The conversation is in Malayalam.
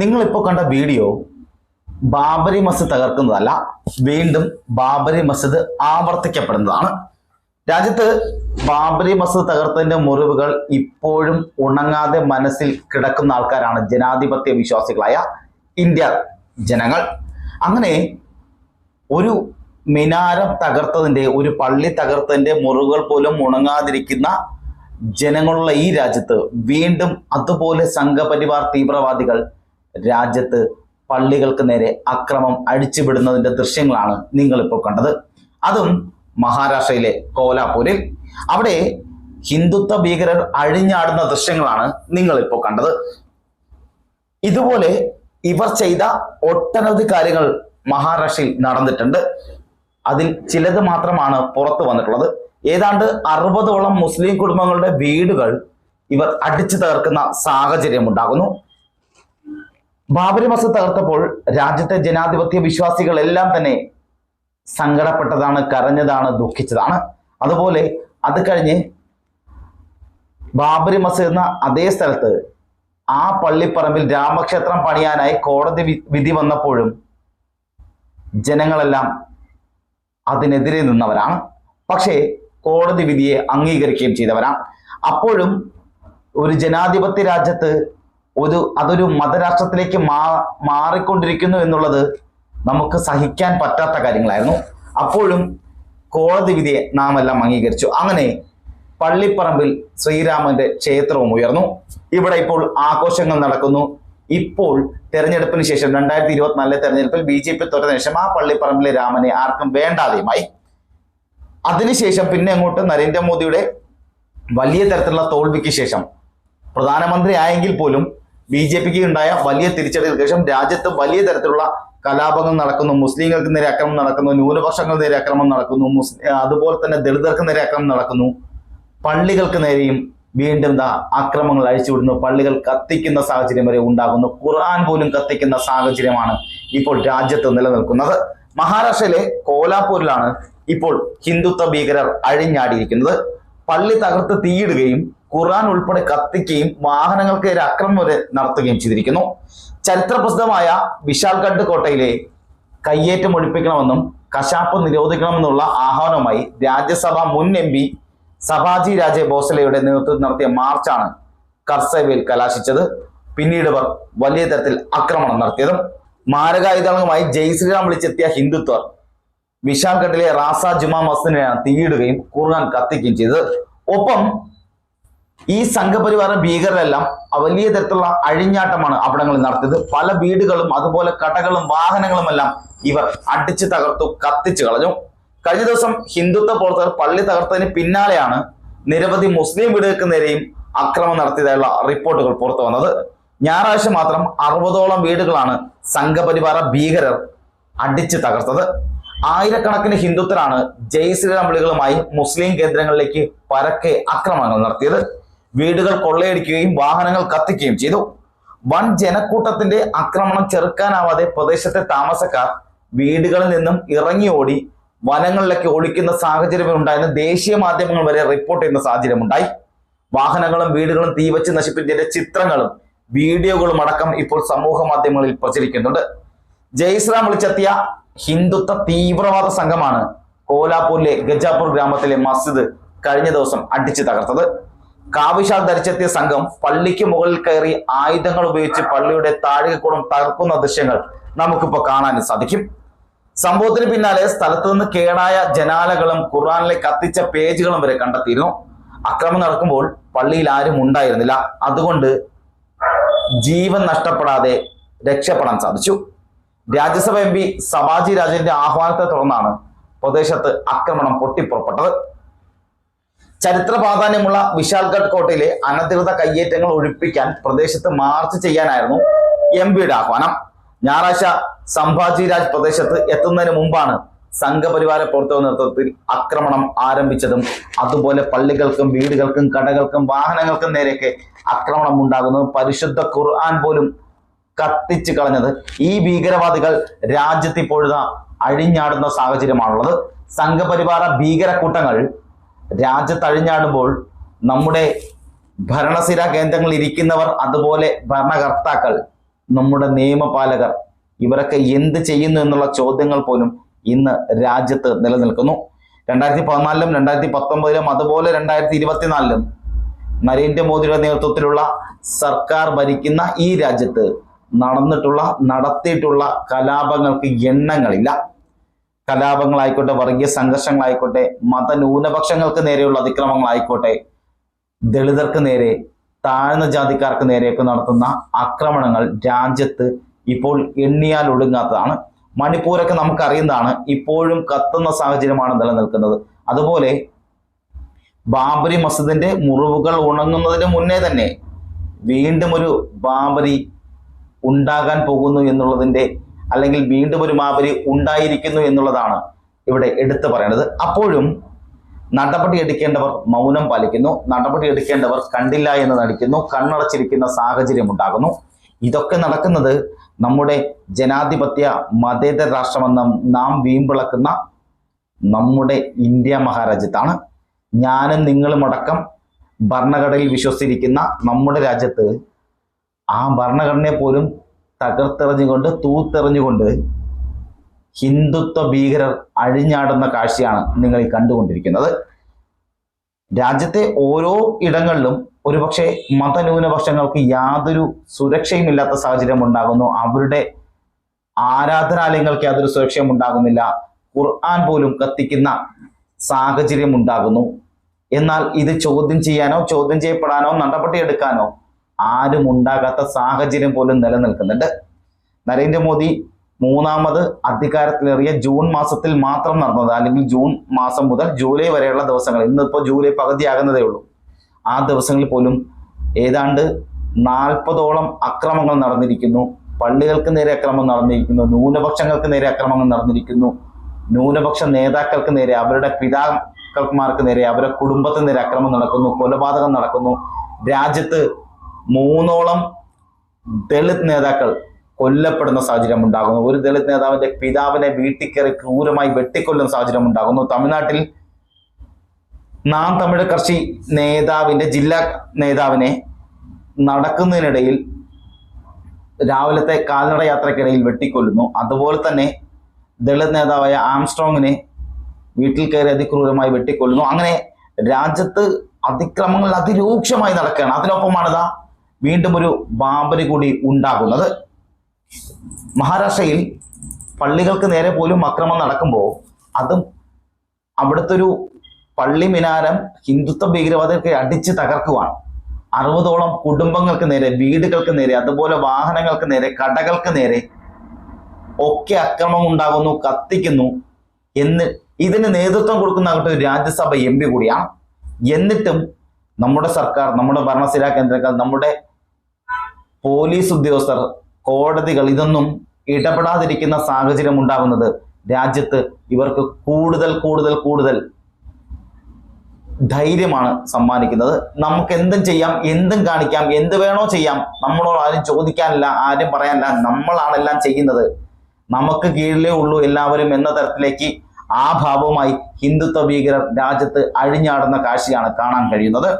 നിങ്ങളിപ്പോൾ കണ്ട വീഡിയോ ബാബരി മസ്ജിദ് തകർക്കുന്നതല്ല വീണ്ടും ബാബരി മസ്ജിദ് ആവർത്തിക്കപ്പെടുന്നതാണ്. രാജ്യത്ത് ബാബരി മസ്ജിദ് തകർത്തതിന്റെ മുറിവുകൾ ഇപ്പോഴും ഉണങ്ങാതെ മനസ്സിൽ കിടക്കുന്ന ആൾക്കാരാണ് ജനാധിപത്യ വിശ്വാസികളായ ഇന്ത്യ ജനങ്ങൾ. അങ്ങനെ ഒരു മിനാരം തകർത്തതിന്റെ ഒരു പള്ളി തകർത്തതിന്റെ മുറിവുകൾ പോലും ഉണങ്ങാതിരിക്കുന്ന ജനങ്ങളുള്ള ഈ രാജ്യത്ത് വീണ്ടും അതുപോലെ സംഘപരിവാർ തീവ്രവാദികൾ രാജ്യത്ത് പള്ളികൾക്ക് നേരെ അക്രമം അഴിച്ചുവിടുന്നതിന്റെ ദൃശ്യങ്ങളാണ് നിങ്ങളിപ്പോൾ കണ്ടത്. അതും മഹാരാഷ്ട്രയിലെ കോലാപൂരിൽ. അവിടെ ഹിന്ദുത്വ ഭീകരർ അഴിഞ്ഞാടുന്ന ദൃശ്യങ്ങളാണ് നിങ്ങളിപ്പോൾ കണ്ടത്. ഇതുപോലെ ഇവർ ചെയ്ത ഒട്ടനവധി കാര്യങ്ങൾ മഹാരാഷ്ട്രയിൽ നടന്നിട്ടുണ്ട്. അതിൽ ചിലത് മാത്രമാണ് പുറത്തു വന്നിട്ടുള്ളത്. ഏതാണ്ട് അറുപതോളം മുസ്ലിം കുടുംബങ്ങളുടെ വീടുകൾ ഇവർ അടിച്ചു തകർക്കുന്ന സാഹചര്യം ഉണ്ടാകുന്നു. ബാബരി മസ്ജിദ് തകർത്തപ്പോൾ രാജ്യത്തെ ജനാധിപത്യ വിശ്വാസികളെല്ലാം തന്നെ സങ്കടപ്പെട്ടതാണ് കരഞ്ഞതാണ് ദുഃഖിച്ചതാണ്. അതുപോലെ അത് കഴിഞ്ഞ് ബാബരി മസ്ജിദ് എന്ന അതേ സ്ഥലത്ത് ആ പള്ളിപ്പറമ്പിൽ രാമക്ഷേത്രം പണിയാനായി കോടതി വിധി വന്നപ്പോഴും ജനങ്ങളെല്ലാം അതിനെതിരെ നിന്നവരാണ്. പക്ഷേ കോടതി വിധിയെ അംഗീകരിക്കുകയും ചെയ്തവരാണ്. അപ്പോഴും ഒരു ജനാധിപത്യ രാജ്യത്ത് ഒരു അതൊരു മതരാഷ്ട്രത്തിലേക്ക് മാ മാറിക്കൊണ്ടിരിക്കുന്നു എന്നുള്ളത് നമുക്ക് സഹിക്കാൻ പറ്റാത്ത കാര്യങ്ങളായിരുന്നു. അപ്പോഴും കോടതി വിധിയെ നാം എല്ലാം അംഗീകരിച്ചു. അങ്ങനെ പള്ളിപ്പറമ്പിൽ ശ്രീരാമന്റെ ക്ഷേത്രവും ഉയർന്നു. ഇവിടെ ഇപ്പോൾ ആഘോഷങ്ങൾ നടക്കുന്നു. ഇപ്പോൾ തെരഞ്ഞെടുപ്പിന് ശേഷം രണ്ടായിരത്തി ഇരുപത്തിനാലിലെ തെരഞ്ഞെടുപ്പിൽ ബി ജെ പി തോറ്റ ശേഷം ആ പള്ളിപ്പറമ്പിലെ രാമനെ ആർക്കും വേണ്ടാതെയുമായി. അതിനുശേഷം പിന്നെ അങ്ങോട്ട് നരേന്ദ്രമോദിയുടെ വലിയ തരത്തിലുള്ള തോൽവിക്ക് ശേഷം പ്രധാനമന്ത്രി ആയെങ്കിൽ പോലും ബി ജെ പിക്ക് ഉണ്ടായ വലിയ തിരിച്ചടികൾക്ക് ശേഷം രാജ്യത്ത് വലിയ തരത്തിലുള്ള കലാപങ്ങൾ നടക്കുന്നു. മുസ്ലിങ്ങൾക്ക് നേരെ അക്രമം നടക്കുന്നു. ന്യൂനപക്ഷങ്ങൾക്ക് നേരെ അക്രമം നടക്കുന്നു. അതുപോലെ തന്നെ ദളിതർക്ക് നേരെ അക്രമം നടക്കുന്നു. പള്ളികൾക്ക് നേരെയും വീണ്ടും ദാ ആക്രമങ്ങൾ അഴിച്ചുവിടുന്നു. പള്ളികൾ കത്തിക്കുന്ന സാഹചര്യം വരെ ഉണ്ടാകുന്നു. ഖുർആൻ പോലും കത്തിക്കുന്ന സാഹചര്യമാണ് ഇപ്പോൾ രാജ്യത്ത് നിലനിൽക്കുന്നത്. മഹാരാഷ്ട്രയിലെ കോലാപൂരിലാണ് ഇപ്പോൾ ഹിന്ദുത്വ ഭീകരർ അഴിഞ്ഞാടിയിരിക്കുന്നത്. പള്ളി തകർത്ത് തീയിടുകയും ഖുർആൻ ഉൾപ്പെടെ കത്തിക്കുകയും വാഹനങ്ങൾക്ക് ഒരു അക്രമം വരെ നടത്തുകയും ചെയ്തിരിക്കുന്നു. ചരിത്രപ്രസിദ്ധമായ വിശാൽഘട്ട് കോട്ടയിലെ കയ്യേറ്റം ഒഴിപ്പിക്കണമെന്നും കശാപ്പ് നിരോധിക്കണമെന്നുള്ള ആഹ്വാനവുമായി രാജ്യസഭ മുൻ എം പി സഭാജി രാജെ ബോസലയുടെ നേതൃത്വത്തിൽ നടത്തിയ മാർച്ചാണ് കർസേവയിൽ കലാശിച്ചത്. പിന്നീട് ഇവർ വലിയ തരത്തിൽ ആക്രമണം നടത്തിയതും മാരകായുധങ്ങളുമായി ജയ് ശ്രീറാം വിളിച്ചെത്തിയ ഹിന്ദുത്വർ വിശാൽഘട്ടിലെ റാസ ജുമാ മസ്ജിദിനെയാണ് തീയിടുകയും ഖുർആൻ കത്തിക്കുകയും ചെയ്തത്. ഒപ്പം ഈ സംഘപരിവാര ഭീകരരെല്ലാം വലിയ തരത്തിലുള്ള അഴിഞ്ഞാട്ടമാണ് അവിടങ്ങളിൽ നടത്തിയത്. പല വീടുകളും അതുപോലെ കടകളും വാഹനങ്ങളും എല്ലാം ഇവർ അടിച്ചു തകർത്തു കത്തിച്ചു കളഞ്ഞു. കഴിഞ്ഞ ദിവസം ഹിന്ദുത്വ പ്രവർത്തകർ പള്ളി തകർത്തതിന് പിന്നാലെയാണ് നിരവധി മുസ്ലിം വീടുകൾക്ക് നേരെയും അക്രമം നടത്തിയതായുള്ള റിപ്പോർട്ടുകൾ പുറത്തു വന്നത്. ഞായറാഴ്ച മാത്രം അറുപതോളം വീടുകളാണ് സംഘപരിവാര ഭീകരർ അടിച്ചു തകർത്തത്. ആയിരക്കണക്കിന് ഹിന്ദുത്വരാണ് ജയ് ശ്രീറാം വിളികളുമായി മുസ്ലിം കേന്ദ്രങ്ങളിലേക്ക് പരക്കെ ആക്രമണങ്ങൾ നടത്തിയത്. വീടുകൾ കൊള്ളയടിക്കുകയും വാഹനങ്ങൾ കത്തിക്കുകയും ചെയ്തു. വൻ ജനക്കൂട്ടത്തിന്റെ ആക്രമണം ചെറുക്കാനാവാതെ പ്രദേശത്തെ താമസക്കാർ വീടുകളിൽ നിന്നും ഇറങ്ങി ഓടി വനങ്ങളിലേക്ക് ഒളിക്കുന്ന സാഹചര്യം ഉണ്ടായെന്ന് ദേശീയ മാധ്യമങ്ങൾ വരെ റിപ്പോർട്ട് ചെയ്യുന്ന സാഹചര്യം ഉണ്ടായി. വാഹനങ്ങളും വീടുകളും തീവച്ച് നശിപ്പിച്ചതിന്റെ ചിത്രങ്ങളും വീഡിയോകളും അടക്കം ഇപ്പോൾ സമൂഹ മാധ്യമങ്ങളിൽ പ്രചരിക്കുന്നുണ്ട്. ജയ്സ്രാം വിളിച്ചെത്തിയ ഹിന്ദുത്വ തീവ്രവാദ സംഘമാണ് കോലാപൂരിലെ ഗജാപൂർ ഗ്രാമത്തിലെ മസ്ജിദ് കഴിഞ്ഞ ദിവസം അടിച്ചു തകർത്തത്. കാവിശാൽ ധരിച്ചെത്തിയ സംഘം പള്ളിക്ക് മുകളിൽ കയറി ആയുധങ്ങൾ ഉപയോഗിച്ച് പള്ളിയുടെ താഴികക്കുടം തകർക്കുന്ന ദൃശ്യങ്ങൾ നമുക്കിപ്പോൾ കാണാൻ സാധിക്കും. സംഭവത്തിന് പിന്നാലെ സ്ഥലത്ത് നിന്ന് കേടായ ജനാലകളും ഖുർആാനിലെ കത്തിച്ച പേജുകളും വരെ കണ്ടെത്തിയിരുന്നു. അക്രമം നടക്കുമ്പോൾ പള്ളിയിൽ ആരും ഉണ്ടായിരുന്നില്ല. അതുകൊണ്ട് ജീവൻ നഷ്ടപ്പെടാതെ രക്ഷപ്പെടാൻ സാധിച്ചു. രാജ്യസഭ എം പി സബാജി രാജന്റെ ആഹ്വാനത്തെ തുടർന്നാണ് പ്രദേശത്ത് ആക്രമണം പൊട്ടിപ്പുറപ്പെട്ടത്. ചരിത്ര പ്രാധാന്യമുള്ള വിശാൽഗഡ് കോട്ടയിലെ അനധികൃത കയ്യേറ്റങ്ങൾ ഒഴിപ്പിക്കാൻ പ്രദേശത്ത് മാർച്ച് ചെയ്യാനായിരുന്നു എം പിയുടെ ആഹ്വാനം. ഞായറാഴ്ച സംഭാജി രാജ് പ്രദേശത്ത് എത്തുന്നതിന് മുമ്പാണ് സംഘപരിവാര പ്രവർത്തക നേതൃത്വത്തിൽ ആക്രമണം ആരംഭിച്ചതും അതുപോലെ പള്ളികൾക്കും വീടുകൾക്കും കടകൾക്കും വാഹനങ്ങൾക്കും നേരെയൊക്കെ ആക്രമണം ഉണ്ടാകുന്നതും പരിശുദ്ധ ഖുർആൻ പോലും കത്തിച്ചു കളഞ്ഞത് ഈ ഭീകരവാദികൾ രാജ്യത്ത് അഴിഞ്ഞാടുന്ന സാഹചര്യമാണുള്ളത്. സംഘപരിവാര ഭീകര കൂട്ടങ്ങൾ രാജ്യത്ത് നമ്മുടെ ഭരണസിര കേന്ദ്രങ്ങളിൽ ഇരിക്കുന്നവർ അതുപോലെ ഭരണകർത്താക്കൾ നമ്മുടെ നിയമപാലകർ ഇവരൊക്കെ എന്ത് ചെയ്യുന്നു എന്നുള്ള ചോദ്യങ്ങൾ പോലും ഇന്ന് രാജ്യത്ത് നിലനിൽക്കുന്നു. രണ്ടായിരത്തി പതിനാലിലും രണ്ടായിരത്തി പത്തൊമ്പതിലും അതുപോലെ രണ്ടായിരത്തി ഇരുപത്തിനാലിലും നരേന്ദ്രമോദിയുടെ നേതൃത്വത്തിലുള്ള സർക്കാർ ഭരിക്കുന്ന ഈ രാജ്യത്ത് നടന്നിട്ടുള്ള നടത്തിയിട്ടുള്ള കലാപങ്ങൾക്ക് എണ്ണങ്ങളില്ല. കലാപങ്ങളായിക്കോട്ടെ വർഗീയ സംഘർഷങ്ങളായിക്കോട്ടെ മത ന്യൂനപക്ഷങ്ങൾക്ക് നേരെയുള്ള അതിക്രമങ്ങളായിക്കോട്ടെ ദളിതർക്ക് നേരെ താഴ്ന്ന ജാതിക്കാർക്ക് നേരെയൊക്കെ നടത്തുന്ന ആക്രമണങ്ങൾ രാജ്യത്ത് ഇപ്പോൾ എണ്ണിയാൽ ഒടുങ്ങാത്തതാണ്. മണിപ്പൂരൊക്കെ നമുക്കറിയുന്നതാണ് ഇപ്പോഴും കത്തുന്ന സാഹചര്യമാണ് നിലനിൽക്കുന്നത്. അതുപോലെ ബാബരി മസ്ജിദിന്റെ മുറിവുകൾ ഉണങ്ങുന്നതിന് മുന്നേ തന്നെ വീണ്ടും ഒരു ബാബരി ഉണ്ടാകാൻ പോകുന്നു എന്നുള്ളതിന്റെ അല്ലെങ്കിൽ വീണ്ടും ഒരു മാവരി ഉണ്ടായിരിക്കുന്നു എന്നുള്ളതാണ് ഇവിടെ എടുത്തു പറയുന്നത് അപ്പോഴും നടപടി എടുക്കേണ്ടവർ മൗനം പാലിക്കുന്നു. നടപടി എടുക്കേണ്ടവർ കണ്ടില്ല എന്ന് നടിക്കുന്നു. കണ്ണടച്ചിരിക്കുന്ന സാഹചര്യം ഉണ്ടാകുന്നു. ഇതൊക്കെ നടക്കുന്നത് നമ്മുടെ ജനാധിപത്യ മതേതര രാഷ്ട്രമെന്ന നാം വീമ്പിളക്കുന്ന നമ്മുടെ ഇന്ത്യ മഹാരാജ്യത്താണ്. ഞാനും നിങ്ങളും അടക്കം ഭരണഘടനയിൽ വിശ്വസിച്ചിരിക്കുന്ന നമ്മുടെ രാജ്യത്ത് ആ ഭരണഘടനയെ പോലും തകർത്തെറിഞ്ഞുകൊണ്ട് തൂത്തെറിഞ്ഞുകൊണ്ട് ഹിന്ദുത്വ ഭീകരർ അഴിഞ്ഞാടുന്ന കാഴ്ചയാണ് നിങ്ങൾ ഈ കണ്ടുകൊണ്ടിരിക്കുന്നത്. രാജ്യത്തെ ഓരോ ഇടങ്ങളിലും ഒരുപക്ഷെ മതന്യൂനപക്ഷങ്ങൾക്ക് യാതൊരു സുരക്ഷയും ഇല്ലാത്ത സാഹചര്യം ഉണ്ടാകുന്നു. അവരുടെ ആരാധനാലയങ്ങൾക്ക് യാതൊരു സുരക്ഷയും ഉണ്ടാകുന്നില്ല. ഖുർആൻ പോലും കത്തിക്കുന്ന സാഹചര്യം ഉണ്ടാകുന്നു. എന്നാൽ ഇത് ചോദ്യം ചെയ്യാനോ ചോദ്യം ചെയ്യപ്പെടാനോ നടപടിയെടുക്കാനോ ആരും ഉണ്ടാകാത്ത സാഹചര്യം പോലും നിലനിൽക്കുന്നുണ്ട്. നരേന്ദ്രമോദി മൂന്നാമത് അധികാരത്തിലേറിയ ജൂൺ മാസത്തിൽ മാത്രം നടന്നത് അല്ലെങ്കിൽ ജൂൺ മാസം മുതൽ ജൂലൈ വരെയുള്ള ദിവസങ്ങൾ. ഇന്നിപ്പോൾ ജൂലൈ പകുതിയാകുന്നതേ ഉള്ളൂ. ആ ദിവസങ്ങളിൽ പോലും ഏതാണ്ട് നാൽപ്പതോളം അക്രമങ്ങൾ നടന്നിരിക്കുന്നു. പള്ളികൾക്ക് നേരെ അക്രമം നടന്നിരിക്കുന്നു ന്യൂനപക്ഷങ്ങൾക്ക് നേരെ അക്രമങ്ങൾ നടന്നിരിക്കുന്നു ന്യൂനപക്ഷ നേതാക്കൾക്ക് നേരെ അവരുടെ പിതാക്കന്മാർക്ക് നേരെ അവരുടെ കുടുംബത്തിന് നേരെ അക്രമം നടക്കുന്നു കൊലപാതകം നടക്കുന്നു. രാജ്യത്ത് മൂന്നോളം ദളിത് നേതാക്കൾ കൊല്ലപ്പെടുന്ന സാഹചര്യം ഉണ്ടാകുന്നു ഒരു ദളിത് നേതാവിന്റെ പിതാവിനെ വീട്ടിൽ കയറി ക്രൂരമായി വെട്ടിക്കൊല്ലുന്ന സാഹചര്യം ഉണ്ടാകുന്നു തമിഴ്നാട്ടിൽ നാം തമിഴ് കർഷി നേതാവിന്റെ ജില്ലാ നേതാവിനെ നടക്കുന്നതിനിടയിൽ രാവിലത്തെ കാൽനട യാത്രക്കിടയിൽ വെട്ടിക്കൊല്ലുന്നു. അതുപോലെ തന്നെ ദളിത് നേതാവായ ആംസ്ട്രോങ്ങിനെ വീട്ടിൽ കയറി അതിക്രൂരമായി വെട്ടിക്കൊല്ലുന്നു. അങ്ങനെ രാജ്യത്ത് അതിക്രമങ്ങൾ അതിരൂക്ഷമായി നടക്കുകയാണ്. അതിനൊപ്പമാണിതാ വീണ്ടും ഒരു ബാബരി കൂടി ഉണ്ടാകുന്നത്. മഹാരാഷ്ട്രയിൽ പള്ളികൾക്ക് നേരെ പോലും അക്രമം നടക്കുമ്പോൾ അതും അവിടുത്തെ ഒരു പള്ളി മിനാരം ഹിന്ദുത്വ ഭീകരവാദികൾക്ക് അടിച്ച് തകർക്കുവാണ്. അറുപതോളം കുടുംബങ്ങൾക്ക് നേരെ വീടുകൾക്ക് നേരെ അതുപോലെ വാഹനങ്ങൾക്ക് നേരെ കടകൾക്ക് നേരെ ഒക്കെ അക്രമം ഉണ്ടാകുന്നു കത്തിക്കുന്നു എന്ന് ഇതിന് നേതൃത്വം കൊടുക്കുന്ന അങ്ങോട്ട് രാജ്യസഭ എം പി കൂടിയാണ്. എന്നിട്ടും നമ്മുടെ സർക്കാർ നമ്മുടെ ഭരണസിരാ കേന്ദ്രങ്ങൾ നമ്മുടെ പോലീസ് ഉദ്യോഗസ്ഥർ കോടതികൾ ഇതൊന്നും ഇടപെടാതിരിക്കുന്ന സാഹചര്യം ഉണ്ടാകുന്നത് രാജ്യത്ത് ഇവർക്ക് കൂടുതൽ കൂടുതൽ കൂടുതൽ ധൈര്യമാണ് സമ്മാനിക്കുന്നത്. നമുക്ക് എന്തും ചെയ്യാം എന്തും കാണിക്കാം എന്ത് വേണോ ചെയ്യാം. നമ്മളോട് ആരും ചോദിക്കാനില്ല ആരും പറയാനില്ല നമ്മളാണെല്ലാം ചെയ്യുന്നത്. നമുക്ക് കീഴിലേ ഉള്ളൂ എല്ലാവരും എന്ന തരത്തിലേക്ക് ആ ഭാവവുമായി ഹിന്ദുത്വ ഭീകരർ രാജ്യത്ത് അഴിഞ്ഞാടുന്ന കാഴ്ചയാണ് കാണാൻ കഴിയുന്നത്.